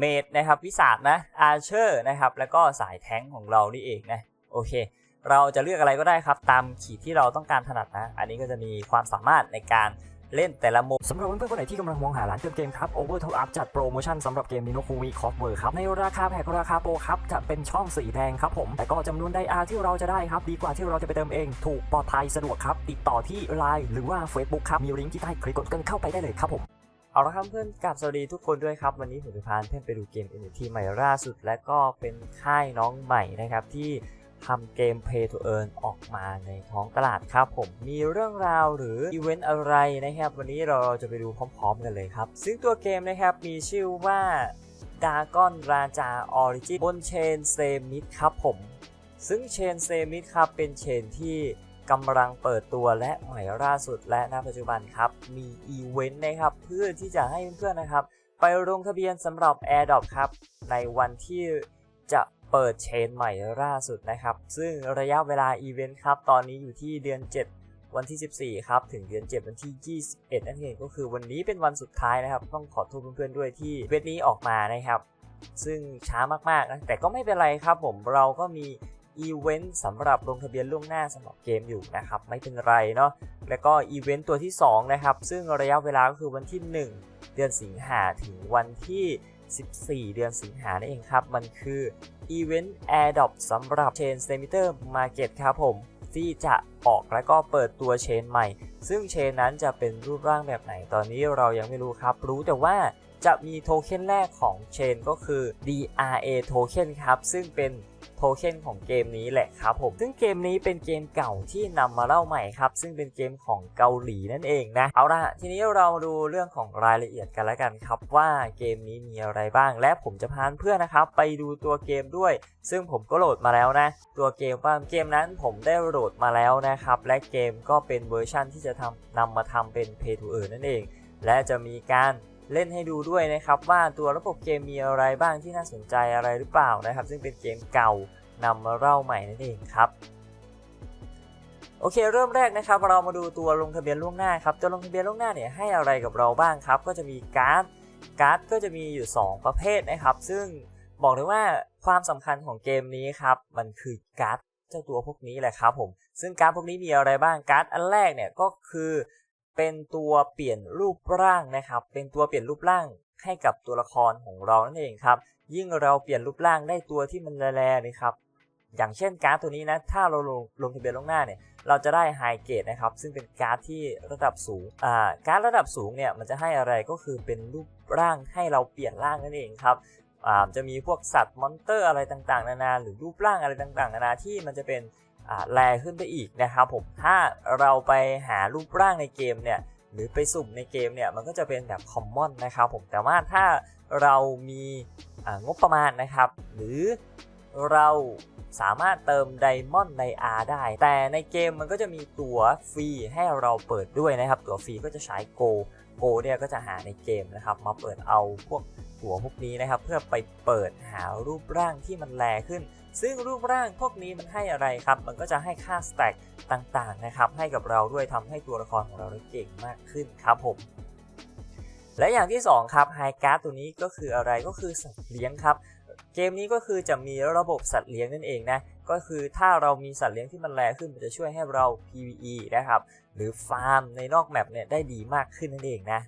เมดนะครับวิสาดนะอาร์เชอร์นะครับแล้วก็สายแท้งของเรานี่เองนะโอเค เราจะเลือกอะไรก็ได้ครับ ตามขีดที่เราต้องการถนัดนะ อันนี้ก็จะมีความสามารถในการเล่นแต่ละโหมดสำหรับเพื่อนๆคนไหนที่กำลังมองหาร้านเติมเกมครับ Over Top Up จัดโปรโมชั่นสำหรับเกม Nino f u m i c o s w o r ครับ ในราคาแพกราคาโปรครับ จะเป็นช่องสีแดงครับผม แต่ก็จำนวนไดอาร์ที่เราจะได้ครับ ดีกว่าที่เราจะไปเติมเอง ถูกปลอดภัยสะดวกครับ ติดต่อที่ Line หรือว่า Facebook ครับ มีลิงก์ที่ใต้คลิกกดกันเข้าไปได้เลยครับผม เอาละครับเพื่อนกับสวัสดีทุกคนด้วยครับ วันนี้ผมจะพาเพื่อนไปดูเกม NFT ใหม่ล่าสุด และก็เป็นค่ายน้องใหม่นะครับ ที่ทำเกม Pay to Earn ออกมาในท้องตลาดครับผมมีเรื่องราวหรืออีเวนต์อะไรนะครับ วันนี้เราจะไปดูพร้อมๆกันเลยครับ ซึ่งตัวเกมนะครับมีชื่อว่า d a g o n ราจา Origin บนเชนเซมิดครับผม ซึ่งเชนเซมิดครับเป็นเชนที่ กำลังเปิดตัวและใหม่ล่าสุดและณปัจจุบันครับ มีอีเวนต์นะครับ เพื่อที่จะให้เพื่อนๆนะครับ ไปลงทะเบียนสำหรับ AirDrop ครับ ในวันที่จะเปิดเชนใหม่ล่าสุดนะครับ ซึ่งระยะเวลาอีเวนต์ครับ ตอนนี้อยู่ที่เดือน 7 วันที่ 14 ครับ ถึงเดือน 7 วันที่ 21 นั่นเองก็คือวันนี้เป็นวันสุดท้ายนะครับ ต้องขอโทษเพื่อนๆด้วยที่เวทนี้ออกมานะครับ ซึ่งช้ามากๆนะแต่ก็ไม่เป็นไรครับผมเราก็มี อีเวนต์สำหรับลงทะเบียนล่วงหน้าสำหรับเกมอยู่นะครับไม่เป็นไรเนาะแล้วก็อีเวนต์ตัวที่2นะครับซึ่งระยะเวลาก็คือวันที่ 1 เดือนสิงหาถึงวันที่ 14 เดือนสิงหานั่นเองครับ มันคืออีเวนต์ AirDrop สำหรับ Chain c e m e t e r Market ครับผมที่จะออกแล้วก็เปิดตัวเชนใหม่ ซึ่งเชนนั้นจะเป็นรูปร่างแบบไหนตอนนี้เรายังไม่รู้ครับ รู้แต่ว่าจะมีโทเค็นแรกของเชนก็คือ DRA โทเค็นครับ ซึ่งเป็น โทเค็นของเกมนี้แหละครับผมซึ่งเกมนี้เป็นเกมเก่าที่นำมาเล่าใหม่ครับ ซึ่งเป็นเกมของเกาหลีนั่นเองนะเอาละทีนี้เรามาดูเรื่องของรายละเอียดกันแล้วกันครับว่าเกมนี้มีอะไรบ้าง และผมจะพาเพื่อนนะครับไปดูตัวเกมด้วย ซึ่งผมก็โหลดมาแล้วนะ ตัวเกมว่าเกมนั้นผมได้โหลดมาแล้วนะครับและเกมก็เป็นเวอร์ชั่นที่จะทำนำมาทำเป็น Pay to Earn นั่นเอง และจะมีการ เล่นให้ดูด้วยนะครับว่าตัวระบบเกมมีอะไรบ้างที่น่าสนใจอะไรหรือเปล่านะครับ ซึ่งเป็นเกมเก่านำมาเล่าใหม่นั่นเองครับโอเคเริ่มแรกนะครับเรามาดูตัวลงทะเบียนล่วงหน้าครับตัวลงทะเบียนล่วงหน้าเนี่ยให้อะไรกับเราบ้างครับก็จะมีการ์ดการ์ดก็จะมีอยู่ 2 ประเภทนะครับ ซึ่งบอกเลยว่าความสำคัญของเกมนี้ครับมันคือการ์ดเจ้าตัวพวกนี้แหละครับผมซึ่งการ์ดพวกนี้มีอะไรบ้างการ์ดอันแรกเนี่ยก็คือ เป็นตัวเปลี่ยนรูปร่างนะครับ เป็นตัวเปลี่ยนรูปร่างให้กับตัวละครของเรานั่นเองครับ ยิ่งเราเปลี่ยนรูปร่างได้ตัวที่มันแร่ๆนะครับ อย่างเช่นการ์ดตัวนี้นะ ถ้าเราลงลงทะเบียนล่วงหน้าเนี่ย เราจะได้ไฮเกรดนะครับ ซึ่งเป็นการ์ดที่ระดับสูง อ่า การ์ดระดับสูงเนี่ย มันจะให้อะไรก็คือเป็นรูปร่างให้เราเปลี่ยนร่างนั่นเองครับ อ่า จะมีพวกสัตว์มอนเตอร์อะไรต่างๆ นานา หรือรูปร่างอะไรต่างๆ นานาที่มันจะเป็น แรงขึ้นไปอีกนะครับผมถ้าเราไปหารูปร่างในเกมเนี่ยหรือไปสุ่มในเกมเนี่ยมันก็จะเป็นแบบคอมมอนนะครับผมแต่ว่าถ้าเรามีงบประมาณนะครับ หรือเราสามารถเติมไดมอนด์ใน R ได้ แต่ในเกมมันก็จะมีตั๋วฟรีให้เราเปิดด้วยนะครับ ตั๋วฟรีก็จะใช้โกโกเนี่ยก็จะหาในเกมนะครับ มาเปิดเอาพวกตั๋วพวกนี้นะครับ เพื่อไปเปิดหารูปร่างที่มันแรงขึ้น ซึ่งรูปร่างพวกนี้มันให้อะไรครับ มันก็จะให้ค่าสแต็กต่างๆนะครับ ให้กับเราด้วยทำให้ตัวละครของเราเก่งมากขึ้นครับผมและอย่างที่ 2 ครับไฮการ์ดตัวนี้ก็คืออะไรก็คือสัตว์เลี้ยงครับ เกมนี้ก็คือจะมีระบบสัตว์เลี้ยงนั่นเองนะก็คือถ้าเรามีสัตว์เลี้ยงที่มันแรงขึ้นมันจะช่วยให้เรา PVE นะครับ หรือฟาร์มในนอกแมปเนี่ยได้ดีมากขึ้นนั่นเองนะ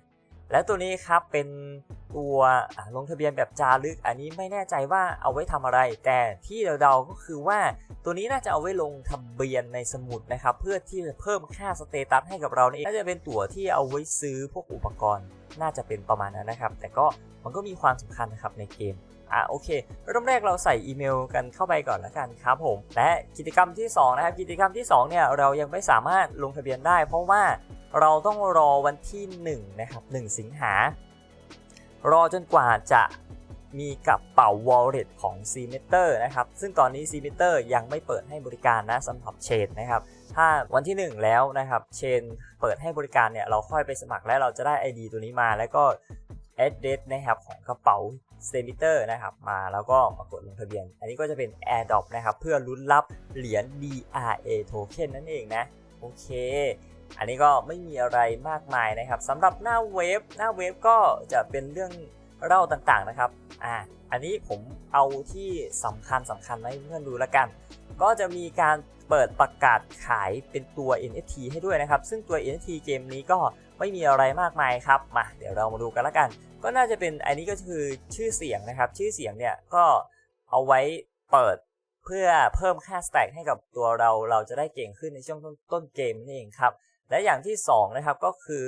และตัวนี้ครับเป็นตัวลงทะเบียนแบบจารึก อันนี้ไม่แน่ใจว่าเอาไว้ทำอะไร แต่ที่เดาๆก็คือว่าตัวนี้น่าจะเอาไว้ลงทะเบียนในสมุดนะครับ เพื่อที่จะเพิ่มค่าสเตตัสให้กับเรานี่น่าจะเป็นตั๋วที่เอาไว้ซื้อพวกอุปกรณ์ น่าจะเป็นประมาณนั้นนะครับ แต่ก็มันก็มีความสำคัญนะครับในเกมอะโอเคเริ่มแรกเราใส่อีเมลกันเข้าไปก่อนแล้วกันครับผมและกิจกรรมที่ 2 นะครับ กิจกรรมที่2เนี่ยเรายังไม่สามารถลงทะเบียนได้ เพราะว่า เราต้องรอวันที่1นะครับ1สิงหารอจนกว่าจะมีกระเป๋า wallet ของ c m e t e r นะครับ ซึ่งตอนนี้ c m e t e r ยังไม่เปิดให้บริการนะสำหรับเชนนะครับ ถ้าวันที่ 1 แล้วนะครับ เชนเปิดให้บริการเนี่ย เราค่อยไปสมัครและเราจะได้ ID ตัวนี้มา แล้วก็ address นะครับของกระเป๋า s e m i t e r นะครับ มาแล้วก็มากดลงทะเบียน อันนี้ก็จะเป็น AirDrop นะครับ เพื่อลุ้นรับเหรียญ DRA Token นั่นเองนะ โอเค อันนี้ก็ไม่มีอะไรมากมายนะครับสำหรับหน้าเว็บหน้าเว็บก็จะเป็นเรื่องเล่าต่างๆนะครับอ่าอันนี้ผมเอาที่สำคัญสำคัญมาให้เพื่อนดูแล้วกัน ก็จะมีการเปิดประกาศขายเป็นตัว NFT ให้ด้วยนะครับ ซึ่งตัว NFT เกมนี้ก็ไม่มีอะไรมากมายครับมาเดี๋ยวเรามาดูกันแล้วกัน ก็น่าจะเป็นอันนี้ก็คือชื่อเสียงนะครับ ชื่อเสียงเนี่ยก็เอาไว้เปิดเพื่อเพิ่มค่าสแต็กให้กับตัวเราเราจะได้เก่งขึ้นในช่วงต้นเกมนั่เองครับ และอย่างที่สองนะครับก็คือ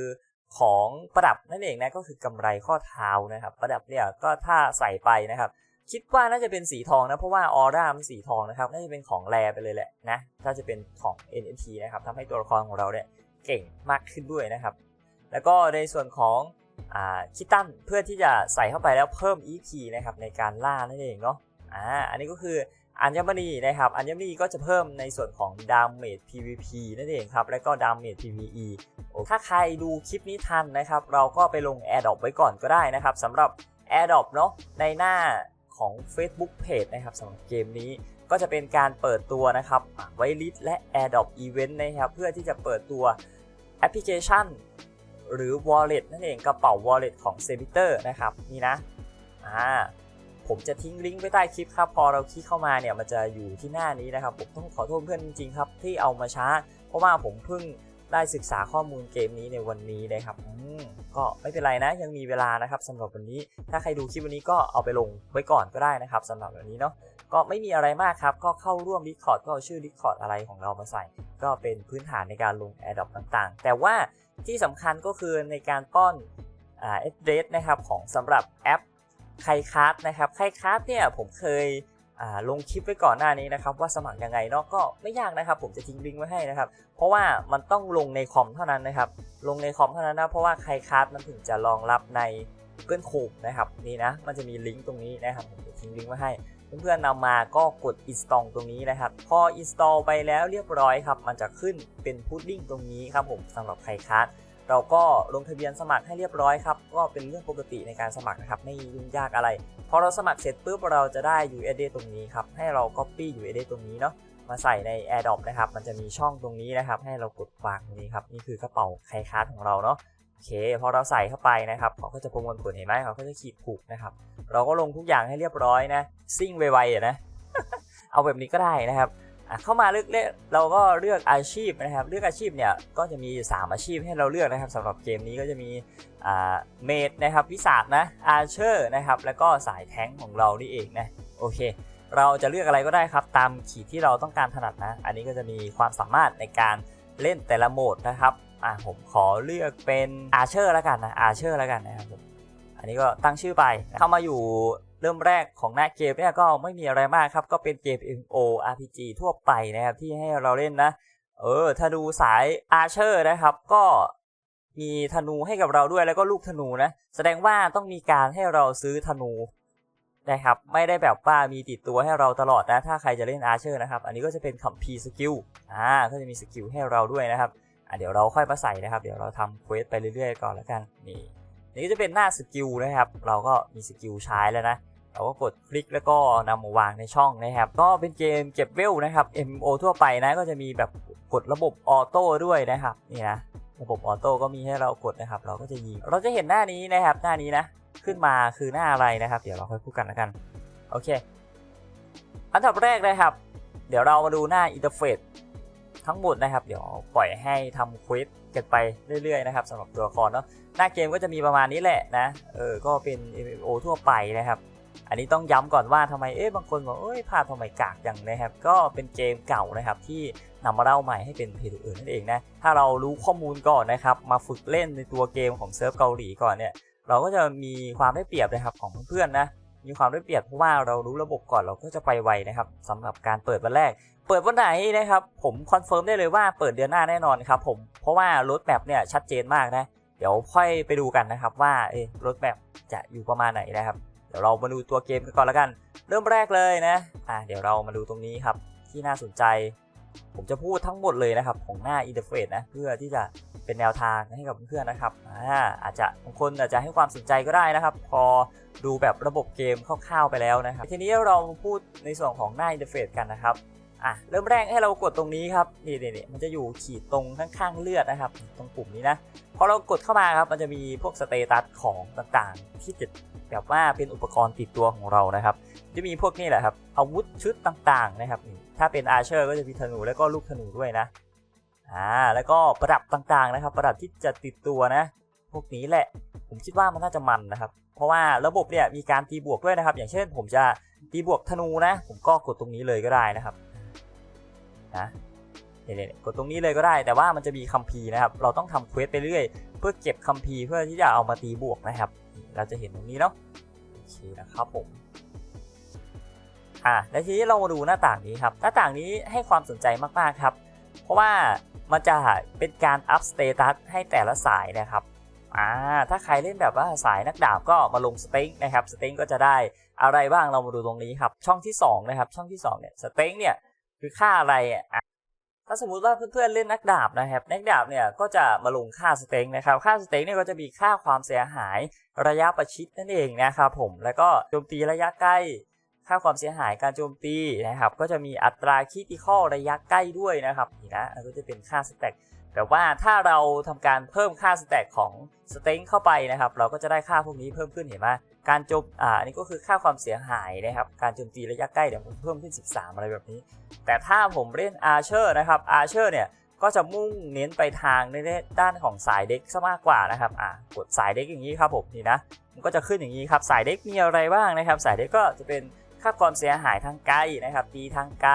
ของประดับนั่นเองนะก็คือกำไรข้อเท้านะครับ ประดับเนี่ยก็ถ้าใส่ไปนะครับ คิดว่าน่าจะเป็นสีทองนะเพราะว่าออร่ามันสีทองนะครับน่าจะเป็นของแรไปเลยแหละนะถ้าจะเป็นของ NFT นะครับทำให้ตัวละครของเราเนี่ยเก่งมากขึ้นด้วยนะครับ แล้วก็ในส่วนของคิตตันเพื่อที่จะใส่เข้าไปแล้วเพิ่ม EP นะครับในการล่านั่นเองเนาะอ่าอันนี้ก็คือ อัญมณีนะครับอัญมณีก็จะเพิ่มในส่วนของดาเมจ PVP นั่นเองครับ และก็ดาเมจ PVE ถ้าใครดูคลิปนี้ทันนะครับ เราก็ไปลง AirDrop ไว้ก่อนก็ได้นะครับสำหรับ AirDrop เนาะในหน้าของ Facebook Page นะครับสำหรับเกมนี้ก็จะเป็นการเปิดตัวนะครับไวลิสและ AirDrop Event นะครับเพื่อที่จะเปิดตัวแอปพลิเคชัน หรือ wallet นั่นเองกระเป๋า wallet ของ s e b i t e r นะครับนี่นะอ่า ผมจะทิ้งลิงก์ไว้ใต้คลิปครับ พอเราคลิกเข้ามาเนี่ยมันจะอยู่ที่หน้านี้นะครับ ผมต้องขอโทษเพื่อนจริงๆครับที่เอามาช้า เพราะว่าผมเพิ่งได้ศึกษาข้อมูลเกมนี้ในวันนี้นะครับก็ไม่เป็นไรนะยังมีเวลานะครับสำหรับวันนี้ ถ้าใครดูคลิปวันนี้ก็เอาไปลงไว้ก่อนก็ได้นะครับสำหรับวันนี้เนาะก็ไม่มีอะไรมากครับ ก็เข้าร่วม Discord ก็เอาชื่อ Discord อะไรของเรามาใส่ ก็เป็นพื้นฐานในการลง AirDrop ต่างๆ แต่ว่าที่สำคัญก็คือในการป้อนอ่า address นะครับของสำหรับแอป ไคคัสนะครับไคคัสเนี่ยผมเคยลงคลิปไว้ก่อนหน้านี้นะครับว่าสมัครยังไงเนาะก็ไม่ยากนะครับ ผมจะทิ้งลิงก์ไว้ให้นะครับ เพราะว่ามันต้องลงในคอมเท่านั้นนะครับ ลงในคอมเท่านั้นนะเพราะว่าไคคัสมันถึงจะรองรับใน Google Chrome นะครับนี่นะมันจะมีลิงก์ตรงนี้นะครับผมจะทิ้งลิงก์ไว้ให้เพื่อนๆนำมาก็กด install ตรงนี้นะครับ พอ install ไปแล้วเรียบร้อยครับ มันจะขึ้นเป็นพุดดิ้งตรงนี้ครับผมสำหรับใครคัส เราก็ลงทะเบียนสมัครให้เรียบร้อยครับ ก็เป็นเรื่องปกติในการสมัครนะครับ ไม่ยุ่งยากอะไร พอเราสมัครเสร็จปุ๊บเราจะได้ USD ตรงนี้ครับ ให้เรา copy USD ตรงนี้เนาะ มาใส่ใน AirDrop นะครับ มันจะมีช่องตรงนี้นะครับ ให้เรากดวางตรงนี้ครับ นี่คือกระเป๋าใคคัสของเราเนาะ โอเค พอเราใส่เข้าไปนะครับเขาก็จะประมวลผลเห็นไหมเขาก็จะขีดผูกนะครับ เราก็ลงทุกอย่างให้เรียบร้อยนะ ซิ่งไวๆนะ เอาแบบนี้ก็ได้นะครับ เข้ามาเลือกเลือกเราก็เลือกอาชีพนะครับ เลือกอาชีพเนี่ยก็จะมี 3 อาชีพให้เราเลือกนะครับสำหรับเกมนี้ก็จะมีเมดนะครับวิสาดนะอาร์เชอร์นะครับแล้วก็สายแท้งของเรานี่เองนะโอเค เราจะเลือกอะไรก็ได้ครับ ตามขีดที่เราต้องการถนัดนะ อันนี้ก็จะมีความสามารถในการเล่นแต่ละโหมดนะครับอะผมขอเลือกเป็นอาร์เชอร์แล้วกันนะอาร์เชอร์แล้วกันนะครับผมอันนี้ก็ตั้งชื่อไปเข้ามาอยู่ เริ่มแรกของหน้าเกมเนี่ยก็ไม่มีอะไรมากครับ ก็เป็นเกม MMO RPG ทั่วไปนะครับ ที่ให้เราเล่นนะ เออถ้าดูสายอาร์เชอร์นะครับ ก็มีธนูให้กับเราด้วยแล้วก็ลูกธนูนะ แสดงว่าต้องมีการให้เราซื้อธนูนะครับ ไม่ได้แบบว่ามีติดตัวให้เราตลอดนะ ถ้าใครจะเล่นอาร์เชอร์นะครับ อันนี้ก็จะเป็นคัมภีร์สกิลอ่าก็จะมีสกิลให้เราด้วยนะครับอะเดี๋ยวเราค่อยมาใส่นะครับ เดี๋ยวเราทำเควสไปเรื่อยๆก่อนแล้วกันนี่นี่จะเป็นหน้าสกิลนะครับ เราก็มีสกิลใช้แล้วนะ เราก็กดคลิกแล้วก็นำมาวางในช่องนะครับ ก็เป็นเกมเก็บเวลนะครับ MO ทั่วไปนะก็จะมีแบบกดระบบออโต้ด้วยนะครับนี่นะระบบออโต้ก็มีให้เรากดนะครับ เราก็จะยิงเราจะเห็นหน้านี้นะครับ หน้านี้นะ ขึ้นมาคือหน้าอะไรนะครับ เดี๋ยวเราค่อยพูดกันแล้วกันโอเค อันดับแรกนะครับ เดี๋ยวเรามาดูหน้าอินเทอร์เฟซทั้งหมดนะครับ เดี๋ยวปล่อยให้ทำควิสกันไปเรื่อยๆนะครับสำหรับตัวละครเนาะหน้าเกมก็จะมีประมาณนี้แหละนะเออก็เป็น MMO ทั่วไปนะครับ อันนี้ต้องย้ำก่อนว่าทำไมเอ๊ะบางคนบอกเอ้ยภาพทำไมกากอย่างนะครับ ก็เป็นเกมเก่านะครับที่นำมาเล่าใหม่ให้เป็นเพจอื่นนั่นเองนะถ้าเรารู้ข้อมูลก่อนนะครับ มาฝึกเล่นในตัวเกมของเซิร์ฟเกาหลีก่อนเนี่ยเราก็จะมีความได้เปรียบนะครับของเพื่อนๆนะมีความได้เปรียบเพราะว่าเรารู้ระบบก่อนเราก็จะไปไวนะครับสำหรับการเปิดวันแรก เปิดวันไหนนะครับผมคอนเฟิร์มได้เลยว่าเปิดเดือนหน้าแน่นอนครับผมเพราะว่ารถแมพเนี่ยชัดเจนมากนะเดี๋ยวค่อยไปดูกันนะครับว่าเอรถแมพจะอยู่ประมาณไหนนะครับ เดี๋ยวเรามาดูตัวเกมกันก่อนล้วกัน เริ่มแรกเลยนะอ่าเดี๋ยวเรามาดูตรงนี้ครับที่น่าสนใจ ผมจะพูดทั้งหมดเลยนะครับของหน้าอินเทอร์เฟซนะเพื่อที่จะเป็นแนวทางให้กับเพื่อนๆนะครับอ่าอาจจะบางคนอาจจะให้ความสนใจก็ได้นะครับ พอดูแบบระบบเกมคร่าวๆไปแล้วนะครับทีนี้เราพูดในส่วนของหน้าอินเทอร์เฟซกันนะครับอะเริ่มแรกให้เรากดตรงนี้ครับนี่นี่นี่มันจะอยู่ขีดตรงข้างๆเลือดนะครับ ตรงปุ่มนี้นะพอเรากดเข้ามาครับมันจะมีพวกสเตตัสของต่างๆ ที่จะ แบบว่าเป็นอุปกรณ์ติดตัวของเรานะครับ จะมีพวกนี้แหละครับอาวุธชุดต่างๆนะครับถ้าเป็นอาเชอร์ก็จะมีธนูแล้วก็ลูกธนูด้วยนะอ่าแล้วก็ประดับต่างๆนะครับ ประดับที่จะติดตัวนะ พวกนี้แหละผมคิดว่ามันน่าจะมันนะครับ เพราะว่าระบบเนี่ยมีการตีบวกด้วยนะครับ อย่างเช่น ผมจะตีบวกธนูนะ ผมก็กดตรงนี้เลยก็ได้นะครับนะเนี่ยกดตรงนี้เลยก็ได้ แต่ว่ามันจะมีคัมภีร์นะครับ เราต้องทำเควสไปเรื่อย เพื่อเก็บคัมภีร์เพื่อที่จะเอามาตีบวกนะครับ เราจะเห็นตรงนี้เนาะโอเคนะครับผมอะและทีนี้เรามาดูหน้าต่างนี้ครับ หน้าต่างนี้ให้ความสนใจมากๆครับ เพราะว่ามันจะเป็นการอัพสเตตัสให้แต่ละสายนะครับอ่าถ้าใครเล่นแบบว่าสายนักดาบก็มาลงสเต็งนะครับสเต็งก็จะได้อะไรบ้างเรามาดูตรงนี้ครับ ช่องที่สองนะครับช่องที่สองเนี่ยสเต็งเนี่ยคือค่าอะไรอะ ถ้าสมมุติว่าเพื่อนๆเล่นนักดาบนะครับนักดาบเนี่ยก็จะมาลงค่าสเต็งนะครับค่าสเต็งเนี่ยก็จะมีค่าความเสียหายระยะประชิดนั่นเองนะครับผมแล้วก็โจมตีระยะใกล้ ค่าความเสียหายการโจมตีนะครับก็จะมีอัตราคิติคอลระยะใกล้ด้วยนะครับนี่นะก็จะเป็นค่าสแต็กแต่ว่าถ้าเราทำการเพิ่มค่าสแต็กของสเต็งเข้าไปนะครับเราก็จะได้ค่าพวกนี้เพิ่มขึ้นเห็นไหม การโจมอ่าอันนี้ก็คือค่าความเสียหายนะครับ การโจมตีระยะใกล้เดี๋ยวผมเพิ่มขึ้น 13 อะไรแบบนี้ แต่ถ้าผมเล่นอาร์เชอร์นะครับอาร์เชอร์เนี่ยก็จะมุ่งเน้นไปทางในด้านของสายเด็กซะมากกว่านะครับอ่ากดสายเด็กอย่างนี้ครับผมนี่นะมันก็จะขึ้นอย่างนี้ครับสายเด็กมีอะไรบ้างนะครับ สายเด็กก็จะเป็นค่าความเสียหายทางไกลนะครับตีทางไกล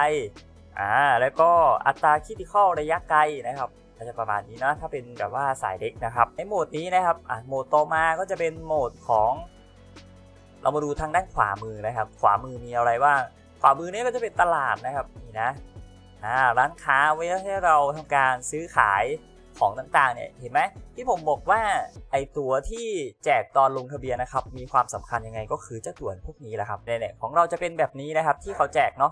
อ่าแล้วก็อัตราคิติคอลระยะไกลนะครับก็จะประมาณนี้นะถ้าเป็นแบบว่าสายเด็กนะครับในโหมดนี้นะครับอ่าโหมดต่อมาก็จะเป็นโหมดของ เรามาดูทางด้านขวามือนะครับ ขวามือมีอะไรบ้าง ขวามือนี้ก็จะเป็นตลาดนะครับนี่นะอ่าร้านค้าไว้ให้เราทำการซื้อขายของต่างๆเนี่ยเห็นไหมที่ผมบอกว่าไอตัวที่แจกตอนลงทะเบียนนะครับมีความสำคัญยังไงก็คือเจ้าตัวพวกนี้แหละครับเนี่ยของเราจะเป็นแบบนี้นะครับที่เขาแจกเนาะ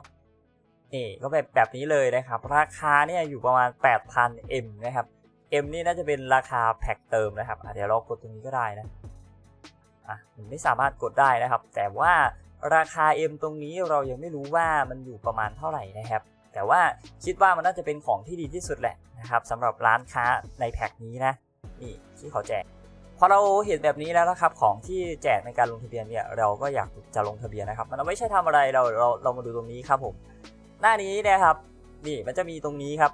นี่ก็แบบแบบนี้เลยนะครับ ราคาเนี่ยอยู่ประมาณ 8,000 M นะครับ M นี่น่าจะเป็นราคาแพ็คเติมนะครับเดี๋ยวเรากดตรงนี้ก็ได้นะ อะมันไม่สามารถกดได้นะครับ แต่ว่าราคา M ตรงนี้เรายังไม่รู้ว่ามันอยู่ประมาณเท่าไหร่นะครับ แต่ว่าคิดว่ามันน่าจะเป็นของที่ดีที่สุดแหละนะครับสำหรับร้านค้าในแพ็คนี้นะนี่ที่เขาแจกพอเราเห็นแบบนี้แล้วนะครับของที่แจกในการลงทะเบียนเนี่ยเราก็อยากจะลงทะเบียนนะครับ มันเอาไม่ใช่ทำอะไรเราเราเรามาดูตรงนี้ครับผม หน้านี้นะครับนี่มันจะมีตรงนี้ครับ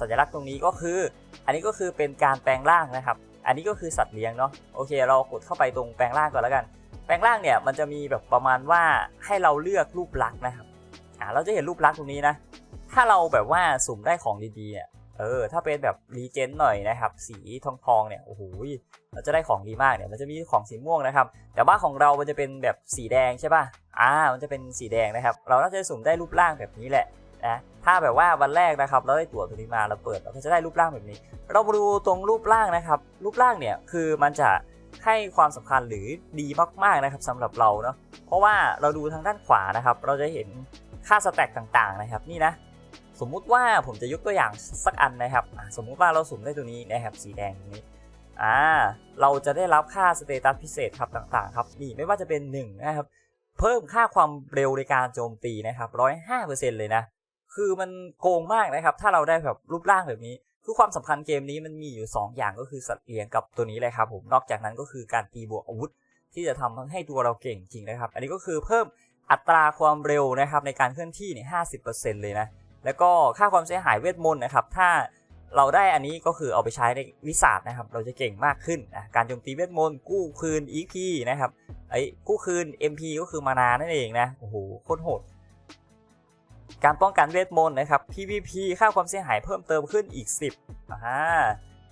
สัญลักษณ์ตรงนี้ก็คือ อันนี้ก็คือเป็นการแปลงร่างนะครับ อันนี้ก็คือสัตว์เลี้ยงเนาะโอเค เรากดเข้าไปตรงแปลงร่างก่อนแล้วกัน แปลงร่างเนี่ยมันจะมีแบบประมาณว่าให้เราเลือกรูปลักษณ์นะครับอ่าเราจะเห็นรูปลักษณ์ตรงนี้นะ ถ้าเราแบบว่าสุ่มได้ของดีๆเนี่ยเออถ้าเป็นแบบรีเจนหน่อยนะครับ สีทองทองเนี่ยโอ้โหเราจะได้ของดีมากเนี่ยมันจะมีของสีม่วงนะครับ แต่ว่าของเรามันจะเป็นแบบสีแดงใช่ป่ะอ่ามันจะเป็นสีแดงนะครับ เราน่าจะสุ่มได้รูปร่างแบบนี้แหละ นะถ้าแบบว่าวันแรกนะครับเราได้ตั๋วตัวนี้มาเราเปิดเราก็จะได้รูปร่างแบบนี้ เรามาดูตรงรูปร่างนะครับ รูปร่างเนี่ยคือมันจะให้ความสำคัญหรือดีมากๆนะครับสำหรับเราเนาะเพราะว่าเราดูทางด้านขวานะครับ เราจะเห็นค่าสแต็กต่างๆนะครับนี่นะสมมุติว่าผมจะยกตัวอย่างสักอันนะครับ สมมุติว่าเราสุ่มได้ตัวนี้นะครับสีแดงตรงนี้อ่าเราจะได้รับค่าสเตตัสพิเศษครับต่างๆครับนี่ไม่ว่าจะเป็น1นะครับเพิ่มค่าความเร็วในการโจมตีนะครับ105%เลยนะ คือมันโกงมากนะครับ ถ้าเราได้แบบรูปร่างแบบนี้ คือความสำคัญเกมนี้มันมีอยู่ 2 อย่างก็คือสัตว์เลี้ยงกับตัวนี้เลยครับผมนอกจากนั้นก็คือการตีบวกอาวุธ ที่จะทำให้ตัวเราเก่งจริงนะครับ อันนี้ก็คือเพิ่มอัตราความเร็วนะครับในการเคลื่อนที่เนี่ย50%เลยนะแล้วก็ค่าความเสียหายเวทมนต์นะครับ ถ้าเราได้อันนี้ก็คือเอาไปใช้ในวิสาสนะครับ เราจะเก่งมากขึ้นนะการโจมตีเวทมนต์กู้คืน EP นะครับไอ้กู้คืน MP ก็คือมานานั่นเองนะโอ้โหโคตรโหด การป้องกันเวทมนต์นะครับ PVP ค่าความเสียหายเพิ่มเติมขึ้นอีก 10อ่า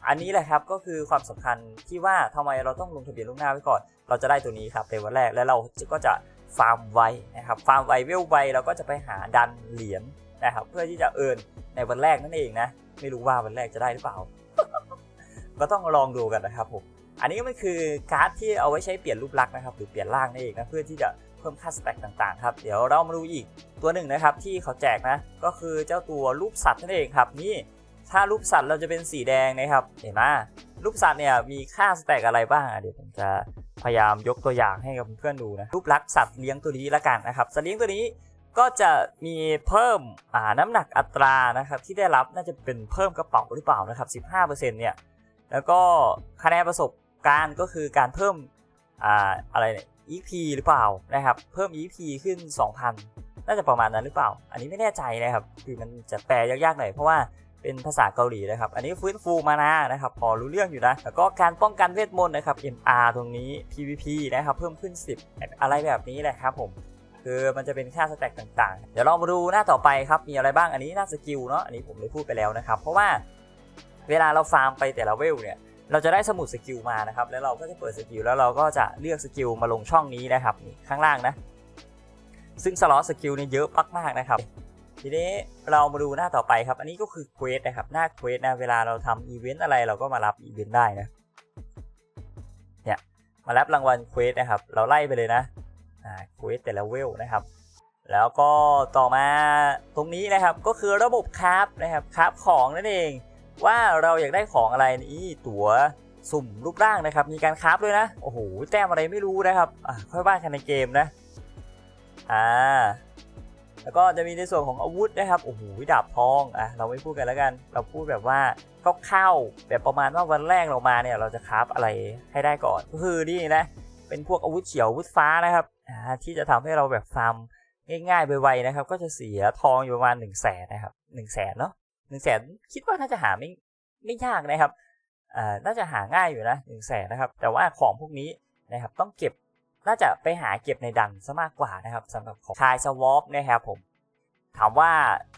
อันนี้แหละครับก็คือความสำคัญที่ว่าทำไมเราต้องลงทะเบียนล่วงหน้าไว้ก่อน เราจะได้ตัวนี้ครับในวันแรกแล้วเราก็จะฟาร์มไว้นะครับฟาร์มไวเวลไวเราก็จะไปหาดันเหรียญนะครับเพื่อที่จะเอินในวันแรกนั่นเองนะ ไม่รู้ว่าวันแรกจะได้หรือเปล่า ก็ต้องลองดูกันนะครับผมอันนี้มันคือการ์ดที่เอาไว้ใช้เปลี่ยนรูปลักษณ์นะครับ หรือเปลี่ยนร่างนั่นเองนะเพื่อที่จะ เพิ่มค่าสแต็กต่างๆครับเดี๋ยวเรามาดูอีกตัวหนึ่งนะครับที่เขาแจกนะก็คือเจ้าตัวรูปสัตว์นั่นเองครับนี่ถ้ารูปสัตว์เราจะเป็นสีแดงนะครับเห็นไหมรูปสัตว์เนี่ยมีค่าสแต็กอะไรบ้างเดี๋ยวผมจะพยายามยกตัวอย่างให้กับเพื่อนๆดูนะรูปลักษณ์สัตว์เลี้ยงตัวนี้ละกันนะครับสัตว์เลี้ยงตัวนี้ก็จะมีเพิ่มอ่าน้ำหนักอัตรานะครับที่ได้รับน่าจะเป็นเพิ่มกระเป๋าหรือเปล่านะครับ 15%เนี่ยแล้วก็คะแนนประสบการณ์ก็คือการเพิ่มอ่าอะไรเนี่ย EP หรือเปล่านะครับ เพิ่ม EP ขึ้น 2,000 น่าจะประมาณนั้นหรือเปล่า อันนี้ไม่แน่ใจนะครับ คือมันจะแปลยากๆหน่อยเพราะว่าเป็นภาษาเกาหลีนะครับ อันนี้ฟื้นฟูมานานะครับ พอรู้เรื่องอยู่นะ แล้วก็การป้องกันเวทมนต์นะครับ MR ตรงนี้ PVP นะครับ เพิ่มขึ้น 10 อะไรแบบนี้แหละครับผม คือมันจะเป็นค่าสแต็กต่างๆ เดี๋ยวเรามาดูหน้าต่อไปครับ มีอะไรบ้าง อันนี้หน้าสกิลเนาะ อันนี้ผมได้พูดไปแล้วนะครับ เพราะว่าเวลาเราฟาร์มไปแต่ละเวลเนี่ย เราจะได้สมุดสกิลมานะครับ แล้วเราก็จะเปิดสกิลแล้วเราก็จะเลือกสกิลมาลงช่องนี้นะครับข้างล่างนะ ซึ่งสล็อตสกิลเนี่ยเยอะมากๆนะครับ ทีนี้เรามาดูหน้าต่อไปครับ อันนี้ก็คือเควสนะครับ หน้าเควสนะเวลาเราทำอีเวนต์อะไรเราก็มารับอีเวนต์ได้นะ เนี่ยมารับรางวัลเควสนะครับ เราไล่ไปเลยนะเควสแต่ละเวลนะครับ แล้วก็ต่อมาตรงนี้นะครับก็คือระบบคราฟนะครับคราฟของนั่นเอง ว่าเราอยากได้ของอะไรนี่ตั๋วสุ่มรูปร่างนะครับ มีการคราฟด้วยนะ โอ้โห แต้มอะไรไม่รู้นะครับอ่าค่อยว่ากันในเกมนะ อ่า แล้วก็จะมีในส่วนของอาวุธนะครับ โอ้โห ดาบทอง อะ เราไม่พูดกันแล้วกัน เราพูดแบบว่าคร่าวๆแบบประมาณว่าวันแรกเรามาเนี่ย เราจะคราฟอะไรให้ได้ก่อน ก็คือนี่นะ เป็นพวกอาวุธเขียวอาวุธฟ้านะครับ อ่า ที่จะทำให้เราแบบฟาร์มง่ายๆไวๆนะครับ ก็จะเสียทองอยู่ประมาณ1นึ่งแสนนะครับหนึ่งแสนเนาะ หนึ่งแสนคิดว่าน่าจะหาไม่ไม่ยากนะครับอ่าน่าจะหาง่ายอยู่นะหนึ่งแสนนะครับ แต่ว่าของพวกนี้นะครับต้องเก็บน่าจะไปหาเก็บในดันซะมากกว่านะครับสำหรับของคายสวอปนะครับผมถามว่า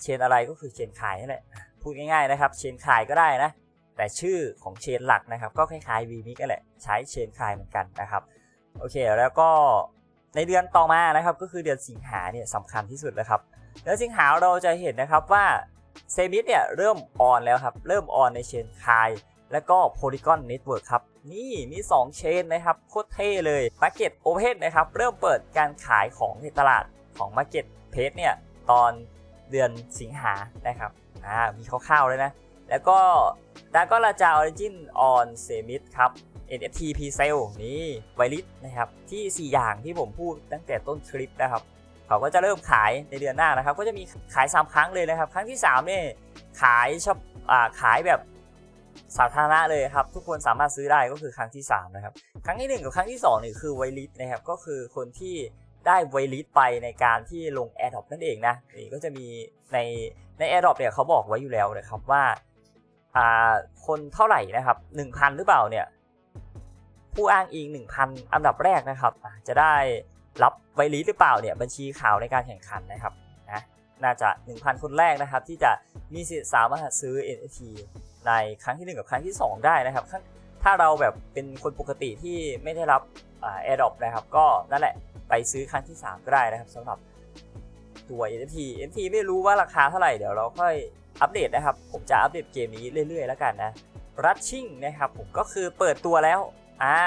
เชนอะไรก็คือเชนคายนั่นแหละพูดง่ายๆนะครับ เชนคายก็ได้นะ แต่ชื่อของเชนหลักนะครับ ก็คล้ายๆ v มิกนั่นแหละใช้เชนคายเหมือนกันนะครับโอเคแล้วก็ในเดือนต่อมานะครับก็คือเดือนสิงหาเนี่ยสำคัญที่สุดแล้วครับเดือนสิงหาเราจะเห็นนะครับว่า เซมิสเนี่ยเริ่มออนแล้วครับ เริ่มออนในเชนคาย แล้วก็ Polygon Network ครับ นี่มี 2 เชนนะครับ โคตรเท่เลย Market Open นะครับ เริ่มเปิดการขายของในตลาดของ Market p a c e เนี่ย ตอนเดือนสิงหานะครับ อ่า มีคร่าวๆเลยนะ แล้วก็ดาก็ราจา Origin on s e m i t ครับ NFT p s a l e นี่ไวลิสนะครับ ที่ 4 อย่างที่ผมพูดตั้งแต่ต้นคลิปนะครับ เขาก็จะเริ่มขายในเดือนหน้านะครับ ก็จะมีขาย 3 ครั้งเลยนะครับ ครั้งที่3เนี่ยขายชอบอ่าขายแบบสาธารณะเลยครับ ทุกคนสามารถซื้อได้ก็คือครั้งที่ 3 นะครับ ครั้งที่ 1 กับครั้งที่2นี่คือไวลิสนะครับ ก็คือคนที่ได้ไวลิสไปในการที่ลง a อ r d r o p นั่นเองนะนี่ก็จะมีในใน a อ r d r o p เนี่ยเขาบอกไว้อยู่แล้วนะครับว่าอ่าคนเท่าไหร่นะครับ 1,000 หรือเปล่าเนี่ยผู้อ้างอิง 1,000 อันดับแรกนะครับ จะได้ รับไวลิสหรือเปล่าเนี่ยบัญชีข่าวในการแข่งขันนะครับนะน่าจะ 1,000 คนแรกนะครับ ที่จะมีสิทธิ์สามารถซื้อ NFT ในครั้งที่ 1 กับครั้งที่ 2 ได้นะครับ ถ้าเราแบบเป็นคนปกติที่ไม่ได้รับแอร์ดรอปนะครับ ก็นั่นแหละไปซื้อครั้งที่ 3 ก็ได้นะครับสำหรับตัว NFT NFT ไม่รู้ว่าราคาเท่าไหร่เดี๋ยวเราค่อยอัปเดตนะครับ ผมจะอัปเดตเกมนี้เรื่อยๆ แล้วกันนะรัชชิ่งนะครับผมก็คือเปิดตัวแล้วอ่า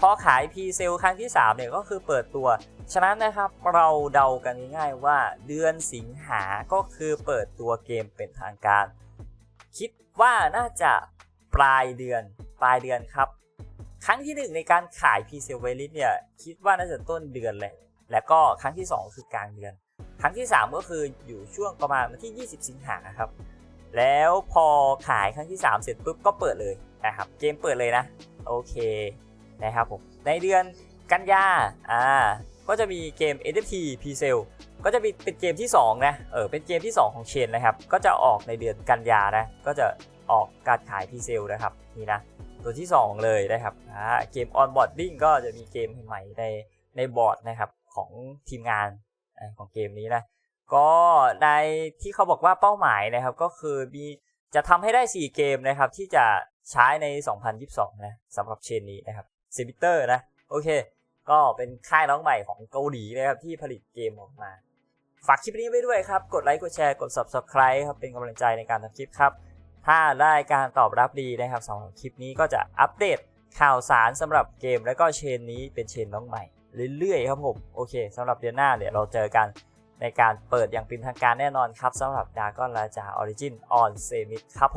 พอขาย p ีเซลครั้งที่ 3 เนี่ยก็คือเปิดตัว ฉะนั้นนะครับเราเดากันง่ายๆว่าเดือนสิงหาก็คือเปิดตัวเกมเป็นทางการ คิดว่าน่าจะปลายเดือนปลายเดือนครับ ครั้งที่หนึ่งในการขายพีเซลเวลิสเนี่ยคิดว่าน่าจะต้นเดือนเลยแล้วก็ครั้งที่ 2 คือกลางเดือน ครั้งที่ 3 ก็คืออยู่ช่วงประมาณวันที่ 20 สิงหาครับ แล้วพอขายครั้งที่ 3 เสร็จปุ๊บก็เปิดเลยนะครับ เกมเปิดเลยนะ โอเค นะครับผมในเดือนกันยาอ่าก็จะมีเกม NFT p s a l ก็จะมีเป็นเกมที่2นะเออเป็นเกมที่ 2 ของเชนนะครับ ก็จะออกในเดือนกันยานะก็จะออกการขายพีเซลนะครับนี่นะตัวที่ 2 เลยนะครับอ่าเกมออนบอร์ดดิ้งก็จะมีเกมใหม่ในในบอร์ดนะครับของทีมงานของเกมนี้นะก็ในที่เขาบอกว่าเป้าหมายนะครับก็คือมีจะทำให้ได้ 4 เกมนะครับที่จะใช้ใน 2022 นะสำหรับเชนนี้นะครับ ซิบิเตอร์นะ โอเค ก็เป็นค่ายน้องใหม่ของเกาหลีนะครับที่ผลิตเกมออกมา ฝากคลิปนี้ไว้ด้วยครับ กดไลค์ กดแชร์ กด subscribe ครับ เป็นกำลังใจในการทำคลิปครับ ถ้าได้การตอบรับดีนะครับสำหรับคลิปนี้ก็จะอัปเดตข่าวสารสำหรับเกมและก็เชนนี้เป็นเชนน้องใหม่เรื่อยๆครับผม โอเคสำหรับเดือนหน้าเดี๋ยวเราเจอกันในการเปิดอย่างเป็นทางการแน่นอนครับสำหรับดากอนราจาออริจินออนเซมิครับผม